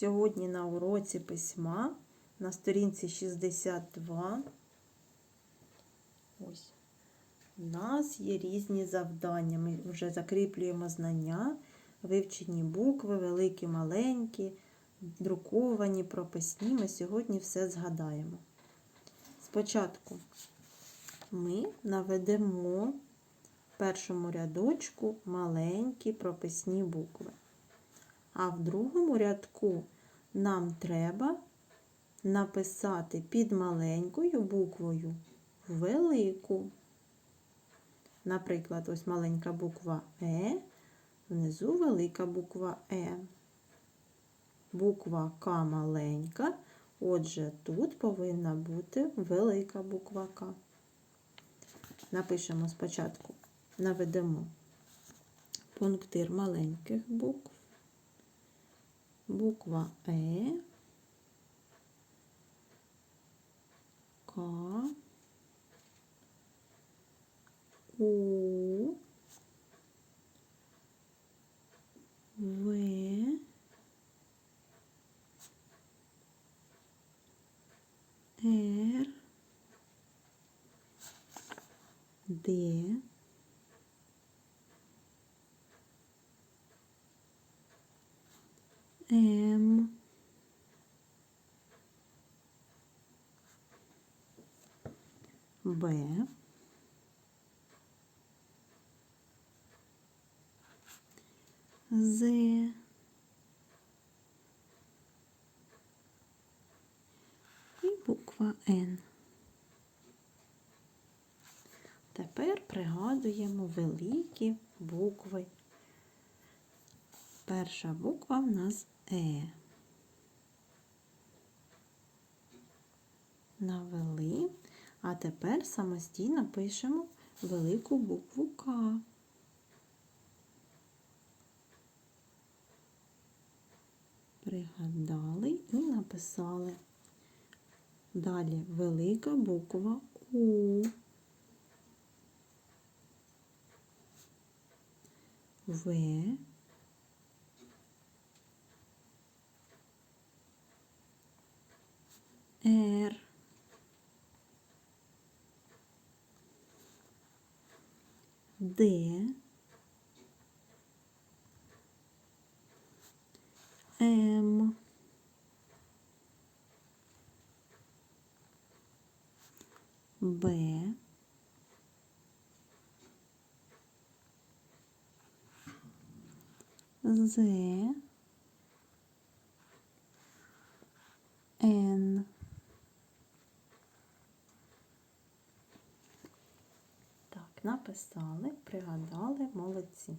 Сьогодні на уроці письма на сторінці 62. Ось. У нас є різні завдання. Ми вже закріплюємо знання, вивчені букви, великі, маленькі, друковані, прописні. Ми сьогодні все згадаємо. Спочатку ми наведемо в першому рядочку маленькі прописні букви. А в другому рядку нам треба написати під маленькою буквою велику. Наприклад, ось маленька буква Е, внизу велика буква Е. Буква К маленька, отже, тут повинна бути велика буква К. Напишемо спочатку, наведемо пунктир маленьких букв буква Е, К, У, В, Р, Д, М, Б, З, буква Н. Тепер пригадуємо великі букви. Перша буква в нас Е. Навели. А тепер самостійно пишемо велику букву К. Пригадали і написали. Далі велика буква У. В. Р. Д. М. Б. З. Н. написали, пригадали, молодці.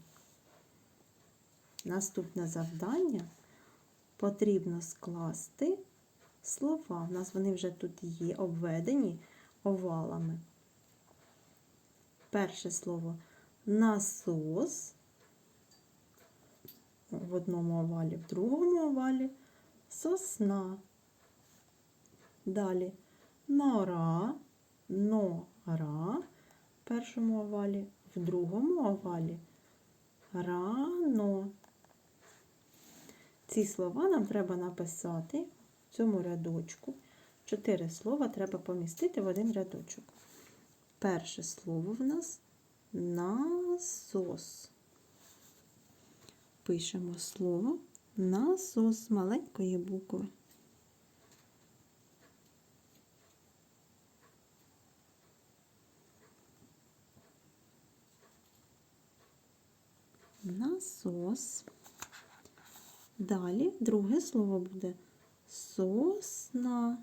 Наступне завдання потрібно скласти слова. У нас вони вже тут є, обведені овалами. Перше слово насос в одному овалі, в другому овалі сосна. Далі нора, нора першому овалі, в другому овалі рано. Ці слова нам треба написати в цьому рядочку. Чотири слова треба помістити в один рядочок. Перше слово в нас насос. Пишемо слово насос маленької букви. Насос. Далі друге слово буде сосна.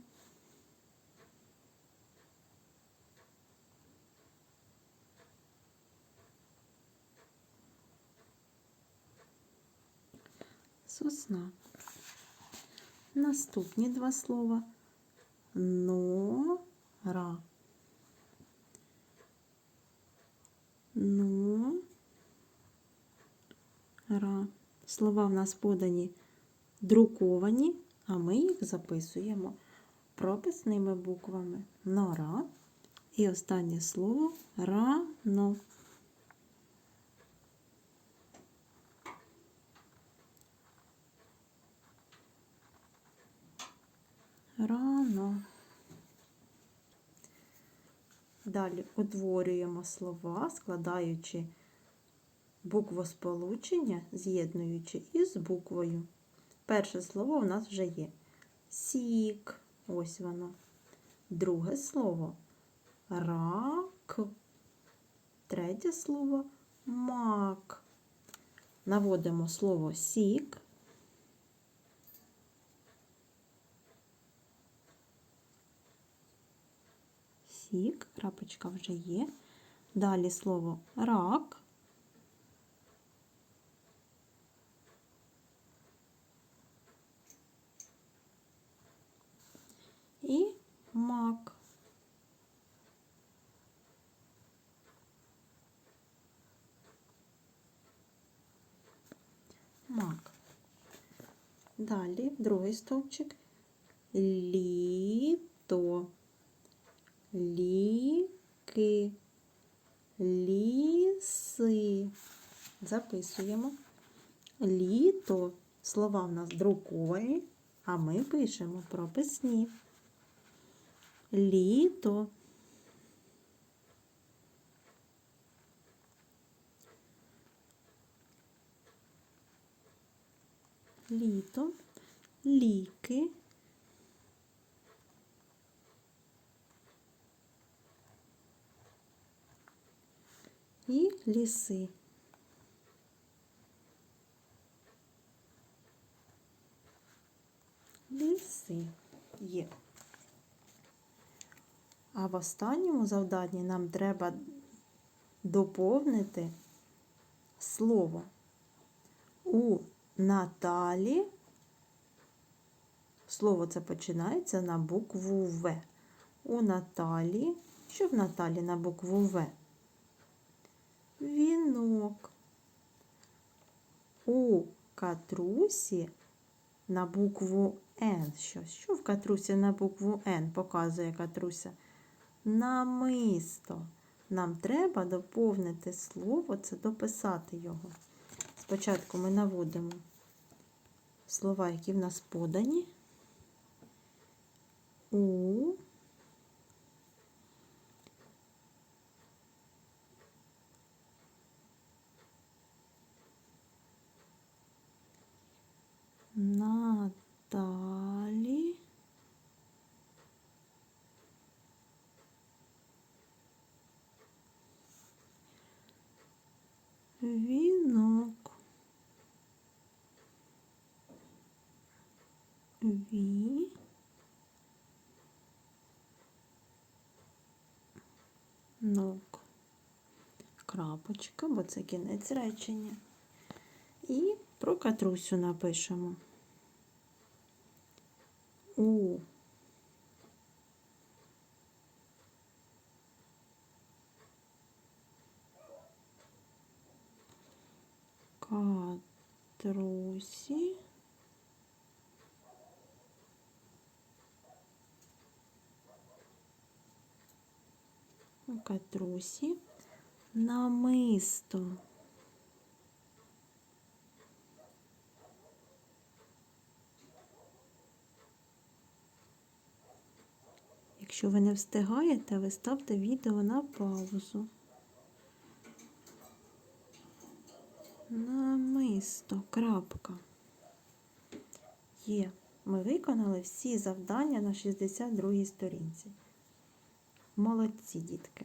Сосна. Наступні два слова нора. слова в нас подані друковані, а ми їх записуємо прописними буквами нора. І останнє слово рано. Рано. Далі утворюємо слова, складаючи буквосполучення, з'єднуючи із буквою. Перше слово у нас вже є. Сік. Ось воно. Друге слово рак. Третє слово мак. Наводимо слово сік. Сік, крапочка вже є. Далі слово рак. І мак. Мак. Далі другий стовпчик. Літо. Ліки. Ліси. Записуємо. Літо. Слова в нас друковані, а ми пишемо прописні. Літо. Літо, ліки, і ліси. Ліси є. А в останньому завданні нам треба доповнити слово у Наталі. Слово це починається на букву В. У Наталі. Що в Наталі на букву В? Вінок. У Катрусі на букву Н. Що? Що в Катрусі на букву Н показує Катруся? Намисто. Нам треба доповнити слово, це дописати його. Спочатку ми наводимо слова, які в нас подані. У Наталі Вінок. Ві. Нок. Крапочка, бо це кінець речення. І про катрусю напишемо. У. Катрусі. У катрусі намисто. Якщо ви не встигаєте, ви ставте відео на паузу. Намисто, крапка. Є. Ми виконали всі завдання на 62 сторінці. Молодці, дітки!